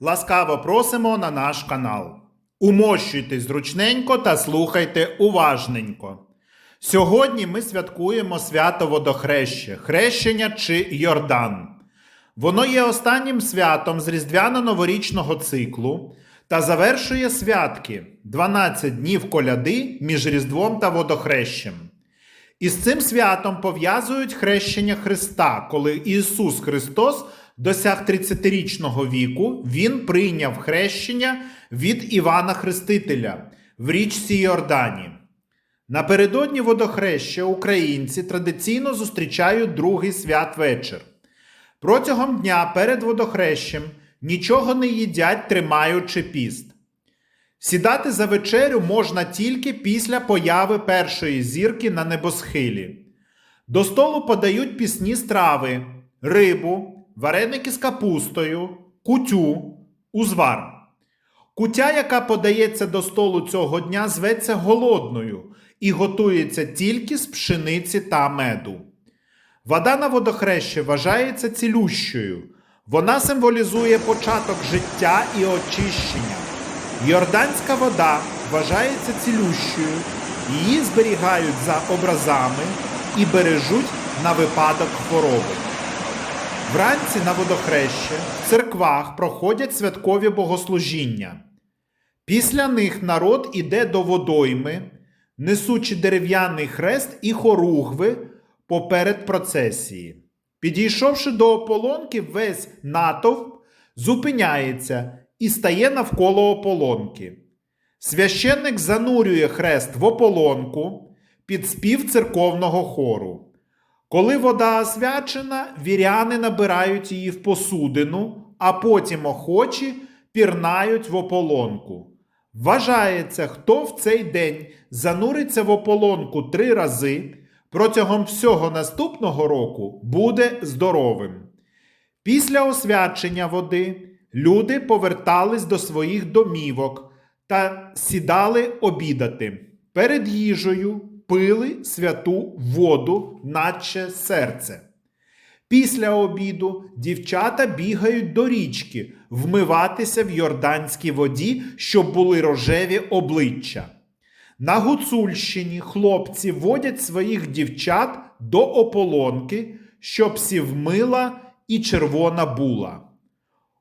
Ласкаво просимо на наш канал. Умощуйтесь зручненько та слухайте уважненько. Сьогодні ми святкуємо свято водохреща, хрещення чи Йордан. Воно є останнім святом з різдвяно-новорічного циклу та завершує святки 12 днів коляди між Різдвом та водохрещем. І з цим святом пов'язують хрещення Христа, коли Ісус Христос досяг 30-річного віку, Він прийняв хрещення від Івана Хрестителя в річці Йордані. Напередодні водохреща українці традиційно зустрічають другий святвечір. Протягом дня перед водохрещем нічого не їдять, тримаючи піст. Сідати за вечерю можна тільки після появи першої зірки на небосхилі. До столу подають пісні страви, рибу, вареники з капустою, кутю, узвар. Кутя, яка подається до столу цього дня, зветься голодною і готується тільки з пшениці та меду. Вода на водохрещі вважається цілющою. Вона символізує початок життя і очищення. Йорданська вода вважається цілющою, її зберігають за образами і бережуть на випадок хвороби. Вранці на водохреще в церквах проходять святкові богослужіння. Після них народ іде до водойми, несучи дерев'яний хрест і хоругви поперед процесії. Підійшовши до ополонки, весь натовп зупиняється і стає навколо ополонки. Священник занурює хрест в ополонку під спів церковного хору. Коли вода освячена, віряни набирають її в посудину, а потім охочі пірнають в ополонку. Вважається, хто в цей день зануриться в ополонку три рази, протягом всього наступного року буде здоровим. Після освячення води люди повертались до своїх домівок та сідали обідати. Перед їжею пили святу воду, наче серце. Після обіду дівчата бігають до річки вмиватися в йорданській воді, щоб були рожеві обличчя. На Гуцульщині хлопці водять своїх дівчат до ополонки, щоб сівмила і червона була.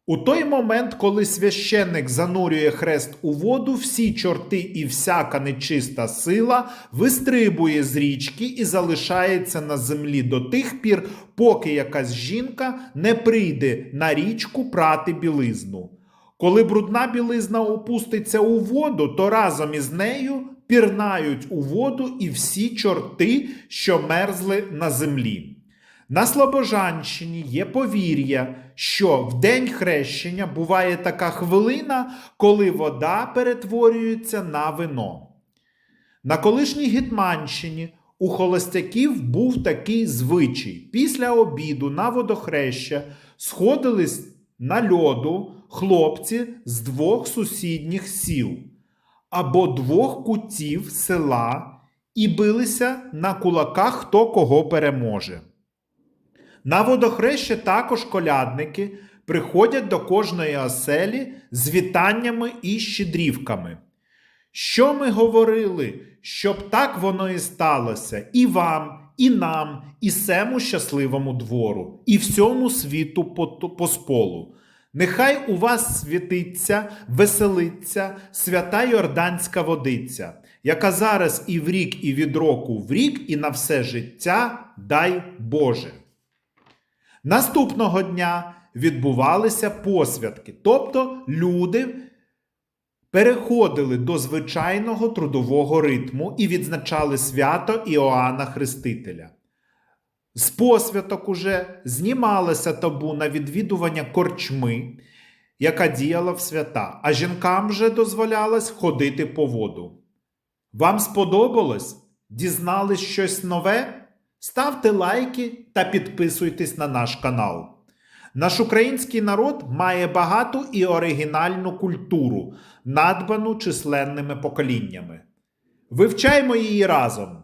У той момент, коли священник занурює хрест у воду, всі чорти і всяка нечиста сила вистрибує з річки і залишається на землі до тих пір, поки якась жінка не прийде на річку прати білизну. Коли брудна білизна опуститься у воду, то разом із нею пірнають у воду і всі чорти, що мерзли на землі. На Слобожанщині є повір'я, що в день хрещення буває така хвилина, коли вода перетворюється на вино. На колишній Гетманщині у холостяків був такий звичай. Після обіду на водохреща сходились на льоду хлопці з двох сусідніх сіл або двох кутів села і билися на кулаках, хто кого переможе. На водохреще також колядники приходять до кожної оселі з вітаннями і щедрівками. Що ми говорили, щоб так воно і сталося і вам, і нам, і сему щасливому двору, і всьому світу по, по. Нехай у вас світиться, веселиться свята Йорданська водиця, яка зараз і в рік, і від року в рік, і на все життя дай Боже. Наступного дня відбувалися посвятки, тобто люди переходили до звичайного трудового ритму і відзначали свято Іоанна Хрестителя. З посвяток уже знімалося табу на відвідування корчми, яка діяла в свята, а жінкам вже дозволялось ходити по воду. Вам сподобалось? Дізнались щось нове? Ставте лайки та підписуйтесь на наш канал. Наш український народ має багату і оригінальну культуру, надбану численними поколіннями. Вивчаймо її разом.